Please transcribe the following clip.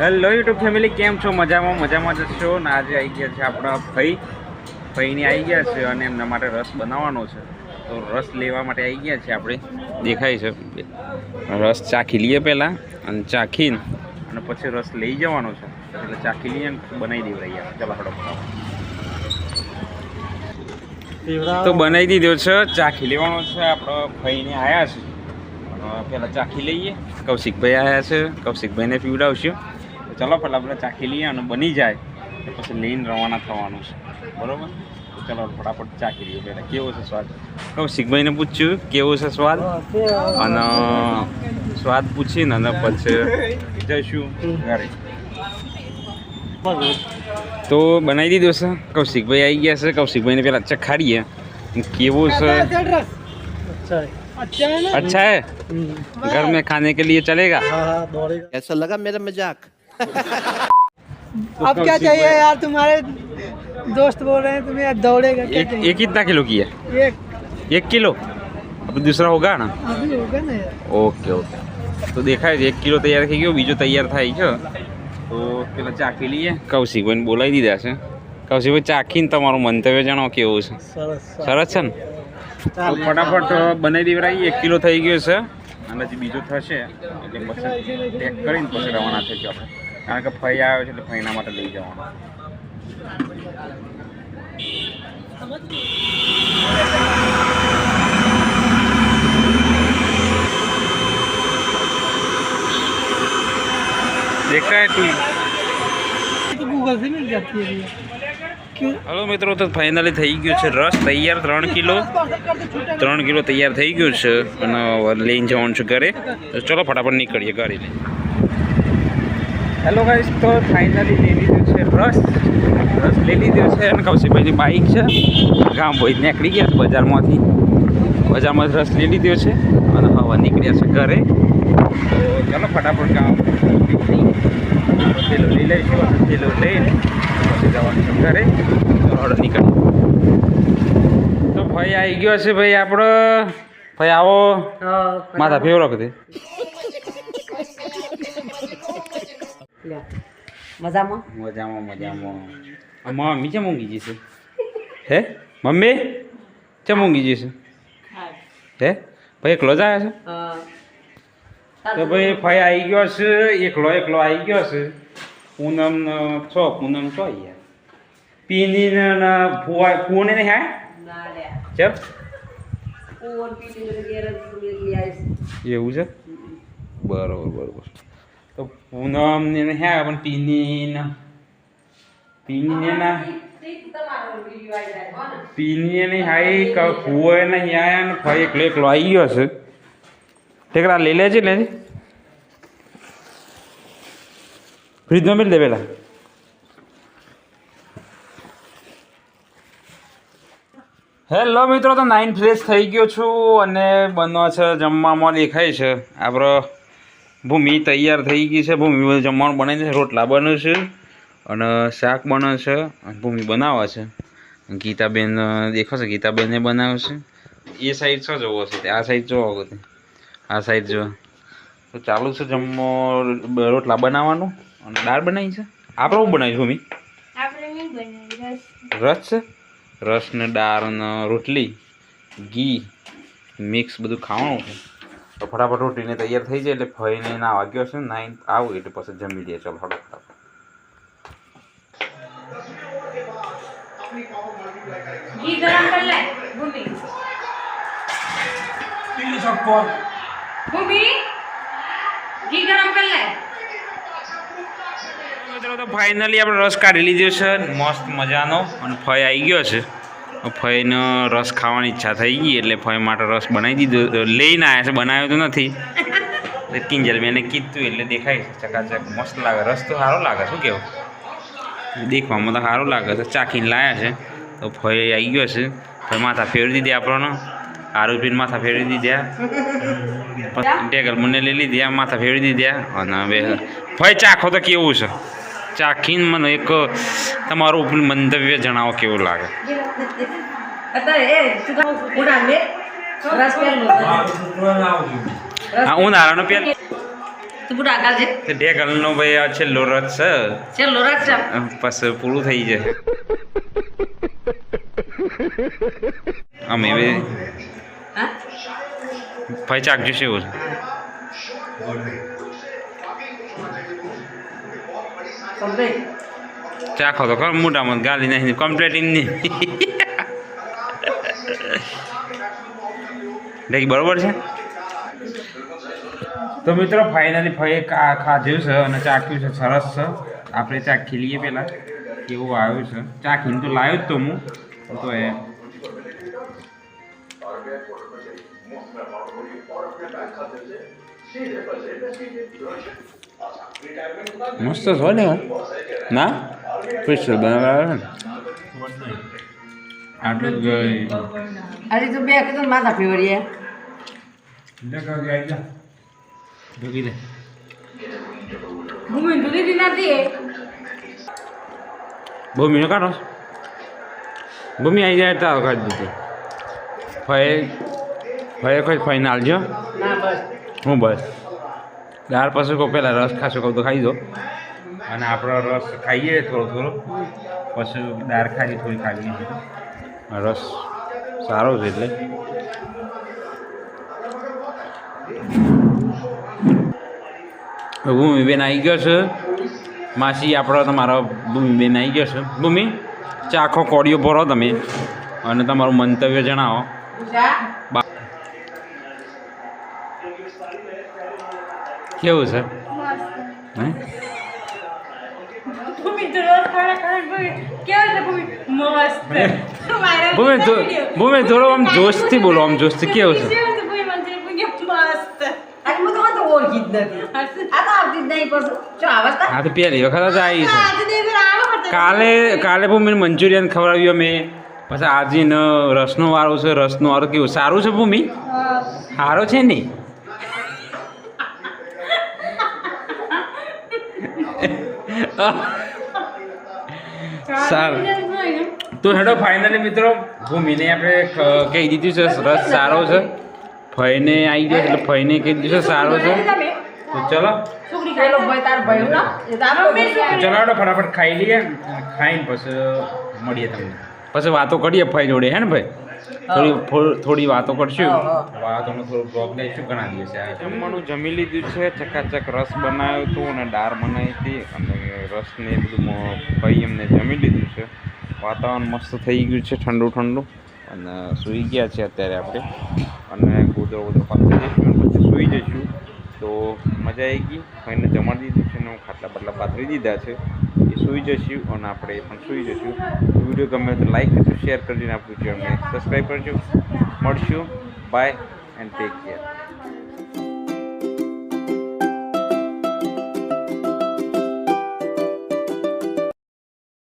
Hello YouTube family કેમ છો? મજામાં મજામાં જ છો? ને આજે આવી ગયા છે આપણા ભાઈ. ભાઈની આવી ગયા છે અને એમના માટે રસ બનાવવાનો છે. તો રસ લેવા માટે આવી ગયા છે આપણે. દેખાય છે. રસ ચાખી લઈએ પહેલાં અને ચાખીને અને પછી રસ લઈ જવાનો છે. એટલે ચાખી લઈએ ને બનાવી દેવડાવીએ ચાલો ફટાફટ તો બનાવી દીધો છે. ચાખી લેવાનો છે. આપણો ભાઈને આવ્યા છે. પહેલાં ચાખી લઈએ. કૌશિકભાઈ આવ્યા છે. કૌશિકભાઈને પીવડાવશું. ચાલો પહેલાં આપણે ચાખી લઈએ અને બની જાય તો પછી લઈને રવાના થવાનું છે બરોબર તો ચાલો ફટાફટ ચાખી લઈએ પહેલાં કેવો છે સ્વાદ કૌશિકભાઈને પૂછ્યું કેવો છે સ્વાદ અને સ્વાદ પૂછીને અને પછી જઈશું ઘરે તો બનાવી દીધો છે કૌશિકભાઈ આવી ગયા છે કૌશિકભાઈને પહેલાં ચખાડીએ કેવો છે अच्छा है अच्छा है ना अच्छा है हम्म, घर में खाने के लिए चलेगा हाँ हाँ दौड़ेगा कैसा लगा मेरा मजाक अब क्या चाहिए यार तुम्हारे दोस्त बोल रहे हैं तुम्हें यार दौड़ेगा क्या एक चाहिए एक कितना किलो की है एक एक किलो अब दूसरा होगा ना अभी होगा ना यार ઓકે ઓકે તો દેખાય છે એક કિલો તૈયાર થઈ ગયો બીજો તૈયાર થાય છે તો પેલા ચાખી લઈએ કૌશિકભાઈને બોલાવી દીધા છે કૌશિકભાઈ ચાખીને તમારું મંતવ્ય જણાવો કેવું છે सरस સરસ છે ને તો ફટાફટ બનાવી દેવડાવી એક કિલો થઈ ગયો છે અને હજી બીજો થશે એટલે પછી પેક કરીને પછી રવાના થઈશું આપણે કારણ કે ફઈ આવ્યો છે એટલે ફઈના માટે લઈ જવાનો देखा है तू तो गूगल से मिल जाती है भैया क्यों હલો મિત્રો તો ફાઇનલી થઈ ગયું છે રસ તૈયાર ત્રણ કિલો ત્રણ કિલો તૈયાર થઈ ગયું છે અને હવે લઈને જવાનું છે ઘરે તો ચલો ફટાફટ નીકળીએ ગાડી લઈને હેલો ગાઈસ તો ફાઇનલી લઈ લીધું છે રસ રસ લઈ લીધો છે અને કૌશિકભાઈની બાઇક છે. ગામ ભાઈ નીકળી ગયા છે બજારમાંથી. બજારમાં રસ લઈ લીધો છે અને હવે નીકળ્યા છે ઘરે. તો ચાલો ફટાફટ ગામ. પેલો લઈ લઈશું અને પેલો લઈને પછી જવાનું છે ઘરે. તો હળદ નીકળ તો ભાઈ આવી ગયો છે ભાઈ આપણો. ભાઈ આવો. માથા ફેવરો કદી મજામાં? મજામાં મજામાં. મમ્મી ચમ ઊંઘી જશે હે? મમ્મી? ચમ ઊંઘી જશે હે? ભાઈ એકલો જ આવ્યા છે? તો ભાઈ ભાઈ આવી ગયો છે એકલો એકલો આવી ગયો છે. પૂનમ છો પૂનમ છો યાર પીની ને ને ફુવા ફુવાને નહીં હા ના એવું છે? બરોબર બરોબર. તો પૂનમ ને હે પણ પીની ને. પીની ને પીની ને. હાઈ ક ફુવાએ ને ન્યાય ને એકલો એકલો આવી ગયો છે. ઠેકરા લઈ લેજે લેજે. ફ્રીજમાં મેળ દે પેલા. હેલો મિત્રો તો નાઇન ફ્રેશ થઈ ગયો છું અને બનવા છે જમવામાં દેખાય છે. આપણો ભૂમિ તૈયાર થઈ ગઈ છે ભૂમિ જમવાનું બનાવી છે રોટલા બને છે અને શાક બને છે ભૂમિ બનાવે છે. ગીતાબેન દેખાશે ગીતાબેને બનાવશે એ સાઈડ શું જોવો છે? આ સાઈડ જોવો બધે આ સાઈડ જો તો ચાલુ છે જમવો રોટલા બનાવવાનું. અને દાળ બનાવી છે? આપણે શું બનાવ્યું ભૂમિ? રસ. છે? રસ ને દાળ ને રોટલી ઘી મિક્સ બધું ખાવાનું છે. તો ફટાફટ રોટીને તૈયાર થઈ જાય એટલે ફઈને ના વાગ્યો છે નાઈન આવું એટલે પછી જમી લઈએ. ચાલો ફટાફટ. ઘી ગરમ કરી લે ભૂમિ. ભૂમિ ઘી ગરમ કરી લે. મિત્રો તો ફાઇનલી આપણે રસ કાઢી લીધો છે. મસ્ત મજાનો અને ફઈ આવી ગયો છે. ફઈનો રસ ખાવાની ઈચ્છા થઈ ગઈ એટલે ફઈ માટે રસ બનાવી દીધો. લઈને આવ્યા છે બનાવ્યો તો નથી. કિંજલ મેં કીધું એટલે દેખાય છે ચકાચક મસ્ત લાગે. રસ તો સારો લાગે શું કેવું? દેખવામાં તો સારું લાગે છે. ચાખીને લાયા છે. તો ફઈ આવી ગયો છે. ફઈ માથા ફેરવી દીધી આપણો આરોપીને માથા ફેરવી દીધા. ટેગલ મને લઈ લીધી માથા ફેરવી દીધા. અને હવે ફઈ ચાખો તો કેવું છે? ચાખીને મને એક તમારું મંતવ્ય જણાવો કેવું લાગે? શું પહેલો હા ઉનાળાનો પેલ બે ગલનો ભાઈ આ છેલ્લો રસ છે. પછી પૂરું થઈ જાય. અમે બી. ભાઈ ચાખજો છે કમ્પ્લીટ ચાખો તો ખરો મોટામાં ગાલી નાખી કમ્પ્લેટ એમની દેખી બરોબર છે? તો મિત્રો ફાઇનલી ફઈ ખાધ્યું છે અને ચાખ્યું છે સરસ છે. આપણે ચાખી લઈએ પહેલાં. કેવું આવ્યું છે? ચાખીને તો લાવ્યો જ તો હું. તો એ મસ્ત છો ને ના? સ્પેશિયલ બનાવવા આવે ને? આટલું જ ગઈ અરે તું બે કીધું માથા ફેવરીએ ઢોકી દે ભૂમિ દૂધી દી નથી. ભૂમિનો કાઢો. ભૂમિ આવી જાય તો કાઢી દીધું. ફય ફય કોઈ ફાઈન આલજો ના બસ. હું બસ. દાળ પછી કહું પહેલાં રસ ખાશો કહું તો ખાઈ દો. અને આપણો રસ ખાઈએ થોડો થોડો. પછી દાળ ખાલી થોડી ખાવી રસ સારો છે એટલે. ભૂમિબેન આવી ગયો છે. માસી આપણો તમારો ભૂમિબેન આવી ગયો છે. ભૂમિ ચાખો કોડિયો ભરો તમે. અને તમારું મંતવ્ય જણાવો બા- કેવું છે હે ભૂમિ તો રોજ ખાડા ખાડા ભૂમિ કેવું છે ભૂમિ મસ્ત મારા ભૂમિ થો- ભૂમિ થોડો આમ જોશથી બોલો આમ જોશથી કેવું છે? કેવું છે હું તો નહીં પહેલી વખત જ આવી છે. કાલે કાલે ભૂમિ મંચુરિયન ખવડાવ્યું અમે પછી આજે ન રસનો વારો છે રસનો વારો કેવું? સારું છે ભૂમિ? સારો છે ને? સારું. તો હેડો ફાઇનલી મિત્રો ભૂમિને આપણે કહી દીધું છે રસ સારો છે. ફઈને આવી ગયો એટલે ફઈને કહી દીધું છે સારો છે. તો ચલો. ફટાફટ ખાઈ લઈએ. ખાઈને પછી મળીએ તમને. પછી વાતો કરીએ ફઈ જોડે હે ને ભાઈ? થોડી થોડી વાતો કરશું. વાતોનો થોડો બ્લોગ લઈશું ઘણા દિવસે જમવાનું જમી લીધું છે ચકાચક રસ બનાવ્યો હતો અને દાળ બનાવી હતી અને રસને એ બધું ભાઈ એમને જમી લીધું છે. વાતાવરણ મસ્ત થઈ ગયું છે ઠંડુ ઠંડુ. અને સૂઈ ગયા છે અત્યારે આપણે. અને ગોદરો ગોદરો પાસે જઈશું પછી સૂઈ જઈશું. તો મજા આવી ગઈ. ભાઈને જમાડી દીધું. હું ખાટલા બદલા પાથરી દીધા છે. એ સૂઈ જશું અને આપણે પણ સૂઈ જશું. વીડિયો ગમે તો લાઈક કરજો શેર કરીને આપણું ચેનલને સબસ્ક્રાઈબ કરજો. મળશું. By and take care